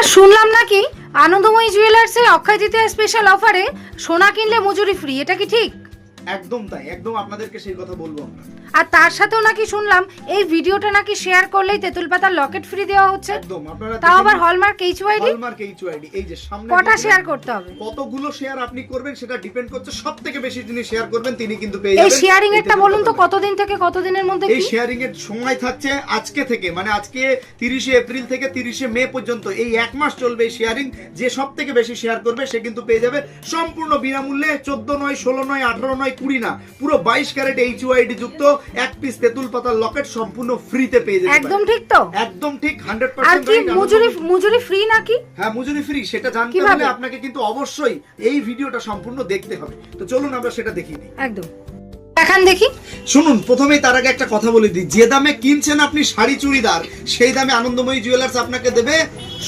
আর শুনলাম নাকি আনন্দময়ী জুয়েলার্সে অক্ষয় তৃতীয়া স্পেশাল অফারে সোনা কিনলে মজুরি ফ্রি এটা কি ঠিক? একদম তাই, একদম আপনাদেরকে সেই কথা বলব আমরা। আর তার সাথেও নাকি শুনলাম এই ভিডিওটা নাকি শেয়ার করলেই তেঁতুল পাতার লকেট ফ্রি দেওয়া হচ্ছে। একদম আপনারা তাও আবার হলমার্ক এইচওয়াইডি হলমার্ক এইচওআইডি এই যে সামনে কটা শেয়ার করতে হবে? কতগুলো শেয়ার আপনি করবেন সেটা ডিপেন্ড করছে সব থেকে বেশি যিনি শেয়ার করবেন তিনি কিন্তু পেয়ে এই যাবেন। শেয়ারিং এরটা বলুন তো। কতদিন থেকে কতদিনের মধ্যে এই কি? শেয়ারিং এর সময় থাকছে আজকে থেকে মানে আজকে তিরিশে এপ্রিল থেকে তিরিশে মে পর্যন্ত। এই এক মাস চলবে এই শেয়ারিং যে সব থেকে বেশি শেয়ার করবে সে কিন্তু পেয়ে যাবে সম্পূর্ণ বিনামূল্যে চোদ্দ নয় ষোলো নয় আঠারো নয় কুড়ি না পুরো বাইশ ক্যারেট এইচ ওয়াইডি যুক্ত। এক পিস তেঁতুল পাতার লকেট সম্পূর্ণ ফ্রিতে পেয়ে যাবেন একদম ঠিক তো? একদম ঠিক হান্ড্রেড আর কি মজুরি মজুরি ফ্রি নাকি? হ্যাঁ মজুরি ফ্রি সেটা জানতে? হলে আপনাকে কিন্তু অবশ্যই এই ভিডিওটা সম্পূর্ণ দেখতে হবে। তো চলুন আমরা সেটা দেখিয়ে দিই একদম। দেখান দেখি। শুনুন, প্রথমেই তার আগে একটা কথা বলে দিই। যে দামে কিনছেন আপনি শাড়ি চুড়িদার, সেই দামে আনন্দময়ী জুয়েলার্স আপনাকে দেবে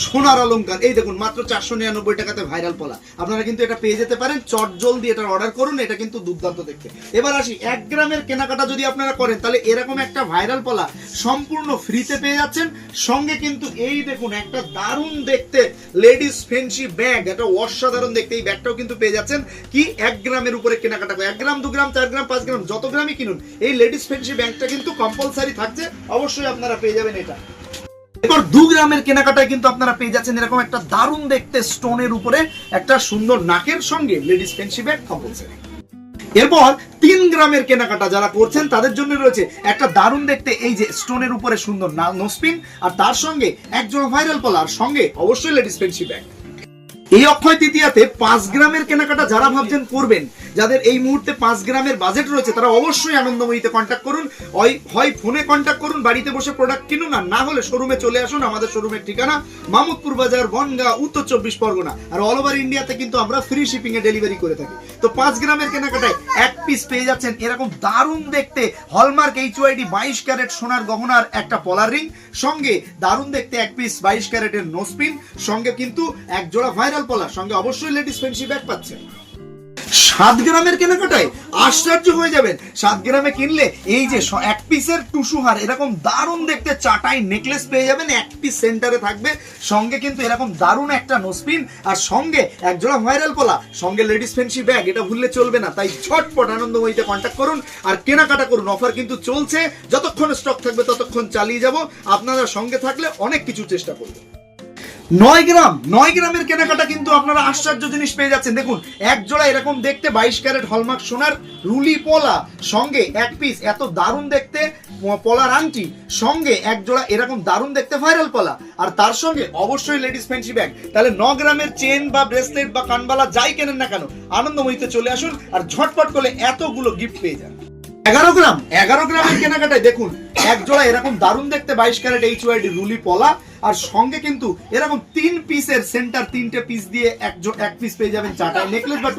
সোনার অলংকার। এই দেখুন, মাত্র চারশো নিরানব্বই টাকাতে ভাইরাল পলা। আপনারা কিন্তু এটা পেয়ে যেতে পারেন, চট জলদি এটা অর্ডার করুন, এটা কিন্তু দুর্দান্ত দেখতে। এবার আসি, এক গ্রামের কেনাকাটা যদি আপনারা করেন, তাহলে এরকম একটা ভাইরাল পলা সম্পূর্ণ ফ্রিতে পেয়ে যাচ্ছেন। সঙ্গে কিন্তু এই দেখুন, একটা দারুণ দেখতে লেডিস ফেন্সি ব্যাগ একটা অসাধারণ দেখতে এই ব্যাগটাও কিন্তু পেয়ে যাচ্ছেন। কি? এক গ্রামের উপরে কেনাকাটা এক গ্রাম, দু গ্রাম, চার গ্রাম, পাঁচ গ্রাম যত গ্রামই কিনুন, এই লেডিস ফেন্সি ব্যাগটা কিন্তু কম্পালসারি থাকছে, অবশ্যই আপনারা পেয়ে যাবেন এটা। এরপর দু গ্রামের কেনাকাটায় কিন্তু আপনারা পেয়ে যাচ্ছেন এরকম একটা দারুণ দেখতে স্টোনের উপরে একটা সুন্দর নাকের সঙ্গে লেডিস ফেন্সি ব্যাগ কম্পালসারি এরপর তিন গ্রামের কেনাকাটা যারা করছেন, তাদের জন্য রয়েছে একটা দারুণ দেখতে, এই যে স্টোনের উপরে সুন্দর নোসপিন, আর তার সঙ্গে একজন ভাইরাল পলার সঙ্গে অবশ্যই লেডিস ফেন্সি ব্যাগ। এই অক্ষয় তৃতীয়াতে পাঁচ গ্রামের কেনাকাটা যারা ভাবছেন করবেন, যাদের এই মুহূর্তে পাঁচ গ্রামের বাজেট রয়েছে, তারা অবশ্যই আনন্দময়ীতে কন্ট্যাক্ট করুন। হয় ফোনে কন্ট্যাক্ট করুন, বাড়িতে বসে প্রোডাক্ট কিনুন, আর না হলে শোরুমে চলে আসুন, আমাদের শোরুমের ঠিকানা মামুদপুর বাজার, বনগা, উত্তর চব্বিশ পরগনা। আর অল ওভার ইন্ডিয়াতে কিন্তু আমরা ফ্রি শিপিং এ ডেলিভারি করে থাকি। তো পাঁচ গ্রামের কেনাকাটায় এক পিস পেয়ে যাচ্ছেন এরকম দারুণ দেখতে হলমার্ক এইচ ওয়াইডি বাইশ ক্যারেট সোনার গহনার একটা পলার রিং সঙ্গে দারুণ দেখতে এক পিস বাইশ ক্যারেটের নোসপিন সঙ্গে কিন্তু এক জোড়া ভাইরাল পলার সঙ্গে অবশ্যই লেডিস ফেন্সি ব্যাগ পাচ্ছেন। সাত গ্রামের কেনাকাটায় আশ্চর্য হয়ে যাবেন। সাত গ্রামে কিনলে এই যে এক পিসের টুসুহার এরকম দারুণ দেখতে চাটাই নেকলেস পেয়ে যাবেন। এক পিস সেন্টারে থাকবে। সঙ্গে কিন্তু এরকম দারুণ একটা নোসপিন আর সঙ্গে এক জোড়া ভাইরাল পোলা, সঙ্গে লেডিস ফেন্সি ব্যাগ। এটা ভুললে চলবে না। তাই ঝটপট আনন্দময়ীতে কন্ট্যাক্ট করুন আর কেনাকাটা করুন। অফার কিন্তু চলছে। যতক্ষণ স্টক থাকবে ততক্ষণ চালিয়ে যাব। আপনারা সঙ্গে থাকলে অনেক কিছু চেষ্টা করব নয় গ্রাম, নয় গ্রামের কেনাকাটা কিন্তু আপনারা আশ্চর্য জিনিস পেয়ে যাচ্ছেন। দেখুন, এক জোড়া এরকম দেখতে বাইশ ক্যারেট হলমার্ক সোনার রুলি পলা, সঙ্গে এক পিস এত দারুণ দেখতে পলার আংটি, সঙ্গে এক জোড়া এরকম দারুণ দেখতে ভাইরাল পলা, আর তার সঙ্গে অবশ্যই লেডিস ফ্যান্সি ব্যাগ তাহলে ন গ্রামের চেন বা ব্রেসলেট বা কানবালা যাই কেনেন না কেন, আনন্দময়ীতে চলে আসুন আর ঝটপট করলে এতগুলো গিফট পেয়ে যান। এগারো গ্রাম, এগারো গ্রামের কেনাকাটায় দেখুন, এক জোড়া এরকম দারুণ দেখতে বাইশ ক্যারেট এইচ ওয়াইডি রুলি পলা, আর সঙ্গে কিন্তু এরকম তিন পিসের সেন্টার তিনটে পিস দিয়ে এক এক পিস পেয়ে যাবেন চাটাই নেকলেস বা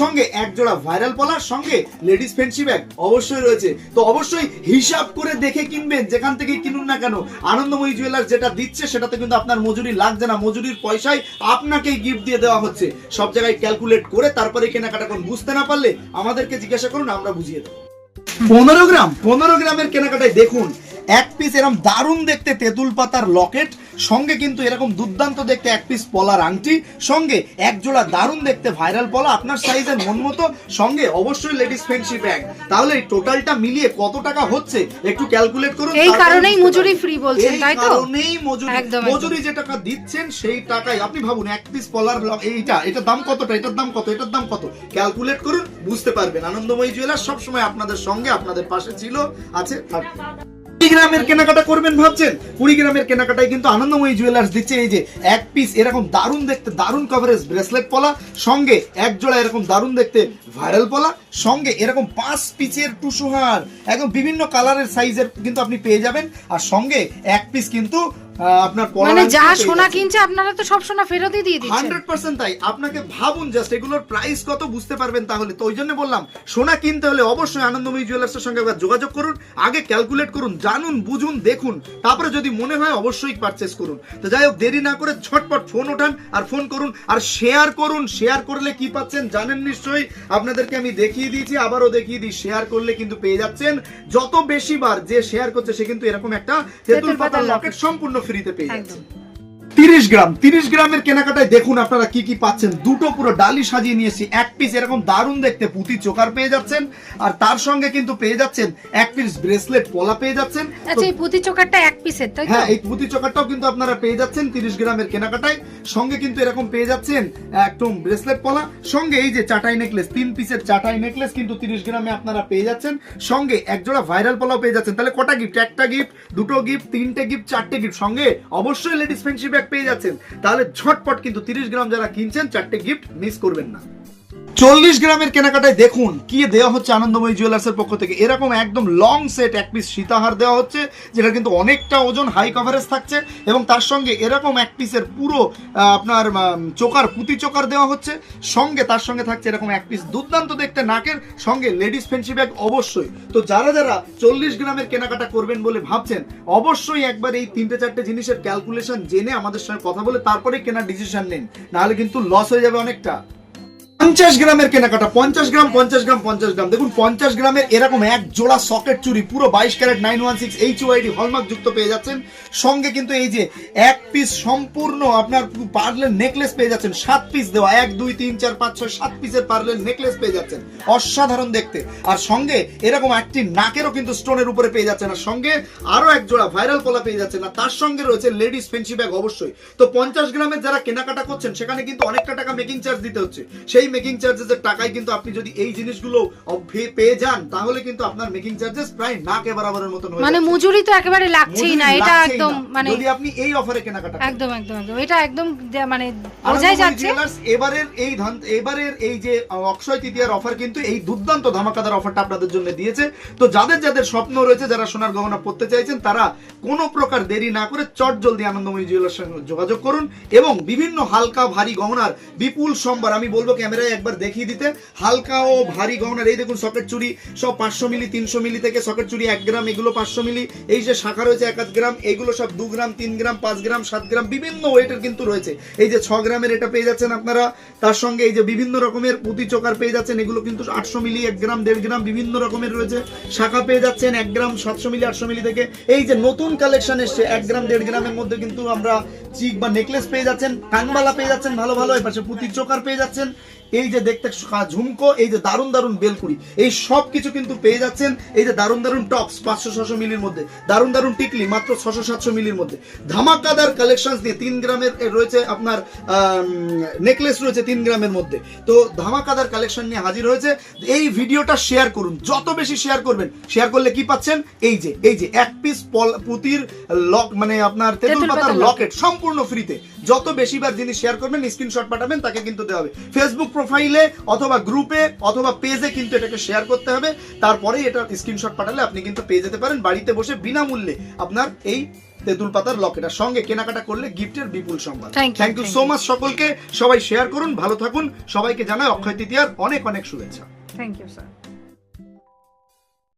সঙ্গে এক জোড়া ভাইরাল পলার সঙ্গে লেডিস ফেন্সি ব্যাগ অবশ্যই রয়েছে। তো অবশ্যই হিসাব করে দেখে কিনবেন, যেখান থেকে কিনুন না কেন। আনন্দময়ী জুয়েলার্স যেটা দিচ্ছে, সেটাতে কিন্তু আপনার মজুরি লাগছে না, মজুরির পয়সায় আপনাকেই গিফট দিয়ে দেওয়া হচ্ছে। সব জায়গায় ক্যালকুলেট করে তারপরে কেনাকাটা বুঝতে না পারলে আমাদেরকে জিজ্ঞাসা করুন, আমরা বুঝিয়ে দেবো। পনেরো গ্রাম পনেরো গ্রামের কেনাকাটায় দেখুন এক পিস এরকম দারুণ দেখতে তেঁতুল পাতার লকেট সঙ্গে কিন্তু এরকম দুর্দান্ত দেখতে এক পিস পলার আংটি সঙ্গে এক জোড়া দারুণ দেখতে ভাইরাল পলা আপনার সাইজের মন মতো সঙ্গে অবশ্যই লেডিস ফেন্সি ব্যাগ তাহলে এই টোটালটা মিলিয়ে কত টাকা হচ্ছে একটু ক্যালকুলেট করুন এই কারণেই মজুরি free বলছেন, তাই তো? কারণেই মজুরি। মজুরি যে টাকা দিচ্ছেন সেই টাকায় আপনি ভাবুন এক পিস পলার এইটা এটার দাম কতটা এটার দাম কত এটার দাম কত? ক্যালকুলেট করুন বুঝতে পারবেন। আনন্দময়ী জুয়েলার্স সবসময় আপনাদের সঙ্গে আপনাদের পাশে ছিল আছে থাকবে গ্রামের কেনাকাটা করবেন ভাবছেন? গ্রামের কেনাকাটায় কিন্তু আনন্দময়ী জুয়েলার্স দিচ্ছে এই যে এক পিস এরকম দারুণ দেখতে, দারুণ কভারেজ ব্রেসলেট পলা, সঙ্গে এক জোড়া এরকম দারুণ দেখতে ভাইরাল পলা, সঙ্গে এরকম পাঁচ পিচের টুসুহার একদম বিভিন্ন কালারের সাইজের কিন্তু আপনি পেয়ে যাবেন। আর সঙ্গে এক পিস কিন্তু আপনার মানে যা সোনা কিনছে আপনারা তো সব সোনা ফেরতই দিয়ে দিচ্ছেন। হান্ড্রেড পার্সেন্ট তাই। আপনাকে ভাবুন জাস্ট এগুলোর প্রাইস কত বুঝতে পারবেন তাহলে। তো ওই জন্য বললাম সোনা কিনতে হলে অবশ্যই আনন্দময়ী জুয়েলার্সের সঙ্গে একবার যোগাযোগ করুন আগে ক্যালকুলেট করুন জানুন বুঝুন দেখুন। তারপরে যদি মনে হয় অবশ্যই পারচেস করুন। তো যাই হোক দেরি না করে ঝটপট ফোন ওঠান আর ফোন করুন আর শেয়ার করুন। শেয়ার করলে কি পাচ্ছেন জানেন নিশ্চয়ই। আপনাদেরকে আমি দেখিয়ে দিয়েছি আবারও দেখিয়ে দিই। শেয়ার করলে কিন্তু পেয়ে যাচ্ছেন। যত বেশি বার যে শেয়ার করছে সে কিন্তু এরকম একটা তেঁতুল পাতার লকেট সম্পূর্ণ ফ্রিতে পেয়ে যাচ্ছে একদম তিরিশ গ্রাম তিরিশ গ্রামের কেনাকাটায় দেখুন আপনারা কি কি পাচ্ছেন। দুটো পুরো ডালি সাজিয়ে নিয়েছি এক পিস এরকম দারুণ দেখতে পুঁতি চোকার পেয়ে যাচ্ছেন আর তার সঙ্গে কিন্তু পেয়ে যাচ্ছেন এক পিস ব্রেসলেট পলা পেয়ে যাচ্ছেন। আচ্ছা এই পুঁতি চোকারটা এক পিসের তাই তো? হ্যাঁ এই পুঁতি চোকারটাও কিন্তু আপনারা পেয়ে যাচ্ছেন তিরিশ গ্রামের কেনাকাটায়। সঙ্গে কিন্তু এরকম পেয়ে যাচ্ছেন একদম ব্রেসলেট পলা সঙ্গে এই যে চাটাই নেকলেস তিন পিসের চাটাই নেকলেস কিন্তু তিরিশ গ্রামে আপনারা পেয়ে যাচ্ছেন। সঙ্গে এক জোড়া ভাইরাল পলাও পেয়ে যাচ্ছেন। তাহলে কটা গিফট একটা গিফট দুটো গিফট তিনটে গিফট চারটে গিফট সঙ্গে অবশ্যই লেডিস ফ্রেন্ডশিপ পেয়ে যাচ্ছেন তাহলে ঝটপট কিন্তু তিরিশ গ্রাম যারা কিনছেন চারটে গিফট মিস করবেন না। চল্লিশ গ্রামের কেনাকাটায় দেখুন কি দেওয়া হচ্ছে আনন্দময়ী জুয়েলার্স এর পক্ষ থেকে। এরকম একদম লং সেট এক পিস সীতাহার দেওয়া হচ্ছে যেটা কিন্তু অনেকটা ওজন হাই কভারেজ থাকছে এবং তার সঙ্গে এরকম এক পিসের পুরো আপনার চোকার, পুঁতি চোকার দেওয়া হচ্ছে। সঙ্গে, তার সঙ্গে থাকছে এরকম এক পিস দুর্দান্ত দেখতে নাকের সঙ্গে লেডিস ফেন্সি ব্যাগ অবশ্যই। তো যারা যারা চল্লিশ গ্রামের কেনাকাটা করবেন বলে ভাবছেন, অবশ্যই একবার এই তিনটে চারটে জিনিসের ক্যালকুলেশন জেনে আমাদের সঙ্গে কথা বলে তারপরে কেনার ডিসিশন নিন। নাহলে কিন্তু লস হয়ে যাবে অনেকটা। পঞ্চাশ গ্রামের কেনাকাটা, পঞ্চাশ গ্রাম পঞ্চাশ গ্রাম পঞ্চাশ গ্রাম। দেখুন, পঞ্চাশ গ্রামের এরকম এক জোড়া সকেট চুরি, পুরো বাইশ carat nine one six H UID hallmark যুক্ত পেয়ে যাচ্ছেন। সঙ্গে কিন্তু এই যে এক পিস সম্পূর্ণ আপনার পার্লের নেকলেস পেয়ে যাচ্ছেন। সাত পিস দেওয়া, এক, দুই, তিন, চার, পাঁচ, ছয়, সাত পিসের পার্লের নেকলেস পেয়ে যাচ্ছেন। অসাধারণ দেখতে। আর সঙ্গে এরকম একটি নাকেরও কিন্তু স্টোনের উপরে পেয়ে যাচ্ছেন। আর সঙ্গে আরও এক জোড়া ভাইরাল কলা পেয়ে যাচ্ছেন। আর তার সঙ্গে রয়েছে লেডিস ফেন্সি ব্যাগ অবশ্যই। তো পঞ্চাশ গ্রামের যারা কেনাকাটা করছেন, সেখানে কিন্তু অনেকটা টাকা মেকিং চার্জ দিতে হচ্ছে। সেই মেকিং চার্জেসের টাকায় কিন্তু আপনি যদি এই জিনিসগুলো পেয়ে যান তাহলে কিন্তু আপনার মেকিং চার্জেস প্রায় নাকে বরাবরের মতন হয়ে মানে মজুরি তো একেবারে লাগছেই না এটা একদম মানে যদি আপনি এই অফারে কেনাকাটা করেন। একদম একদম একদম। এটা একদম মানে বোঝাই যাচ্ছে। এবারের এই ধান এবারের এই যে অক্ষয় তৃতীয়ার অফার কিন্তু এই দুর্দান্ত ধামাকাদার অফারটা আপনাদের জন্য দিয়েছে। তো যাদের যাদের স্বপ্ন রয়েছে যারা সোনার গহনা পড়তে চাইছেন তারা কোনো প্রকার দেরি না করে চট জলদি আনন্দময়ী জুয়েলার্স সঙ্গে যোগাযোগ করুন এবং বিভিন্ন হালকা ভারী গহনার বিপুল সম্ভার আমি বলব ক্যামেরায় একবার দেখিয়ে দিতে হালকা ও ভারী গহনার, এই দেখুন সকেট চুরি সব পাঁচশো মিলি, তিনশো মিলি থেকে সকেট চুরি এক গ্রাম, এগুলো পাঁচশো মিলি। এই যে শাখা রয়েছে এক গ্রাম, এগুলো সব দু গ্রাম, তিন গ্রাম, পাঁচ গ্রাম, সাত গ্রাম, বিভিন্ন ওয়েটের কিন্তু রয়েছে। এই যে ছ গ্রামের এটা পেয়ে যাচ্ছেন আপনারা। তার সঙ্গে এই যে বিভিন্ন রকমের পুঁতি চোকার পেয়ে যাচ্ছেন, এগুলো কিন্তু আটশো মিলি, এক গ্রাম, দেড় গ্রাম, বিভিন্ন রকমের রয়েছে। শাখা পেয়ে যাচ্ছেন এক গ্রাম, সাতশো মিলি, আটশো মিলি থেকে। এই যে নতুন কালেকশন এসছে, এক গ্রাম, দেড় গ্রামের মধ্যে কিন্তু আমরা চিক বা নেকলেস পেয়ে যাচ্ছেন কানবালা পেয়ে যাচ্ছেন ভালো ভালো এপাশে পুঁতির চোকার পেয়ে যাচ্ছেন। এই যে দেখতে ঝুমকো এই যে দারুণ দারুণ বেলকুড়ি এই সব কিছু কিন্তু পেয়ে যাচ্ছেন। এই যে দারুণ দারুণ টপস পাঁচশো ছশো মিলির মধ্যে দারুণ দারুণ টিকলি মাত্র ছশো সাতশো মিলির মধ্যে। ধামাকাদার কালেকশন দিয়ে তিন গ্রামের রয়েছে আপনার নেকলেস রয়েছে তিন গ্রামের মধ্যে। তো ধামাকাদার কালেকশন নিয়ে হাজির হয়েছে। এই ভিডিওটা শেয়ার করুন যত বেশি শেয়ার করবেন শেয়ার করলে কি পাচ্ছেন? এই যে এই যে এক পিস পুতির লক মানে আপনার তেঁতুল পাতার লকেট সম্পূর্ণ ফ্রিতে। যত বেশিবার জিনিস শেয়ার করবেন স্ক্রিনশট পাঠাবেন তাকে কিন্তু দেওয়া হবে। ফেসবুক প্রোফাইলে অথবা গ্রুপে অথবা পেজে কিন্তু এটাকে শেয়ার করতে হবে। তারপরে এটা স্ক্রিনশট পাঠালে আপনি কিন্তু পেয়ে যেতে পারেন বাড়িতে বসে বিনামূল্যে আপনার এই তেঁতুল পাতার লকেট আর সঙ্গে কেনাকাটা করলে গিফটের বিপুল you, thank you so much সকলকে। সবাই শেয়ার করুন ভালো থাকুন। সবাইকে জানাই অক্ষয় তৃতীয়ার অনেক অনেক শুভেচ্ছা। Thank you sir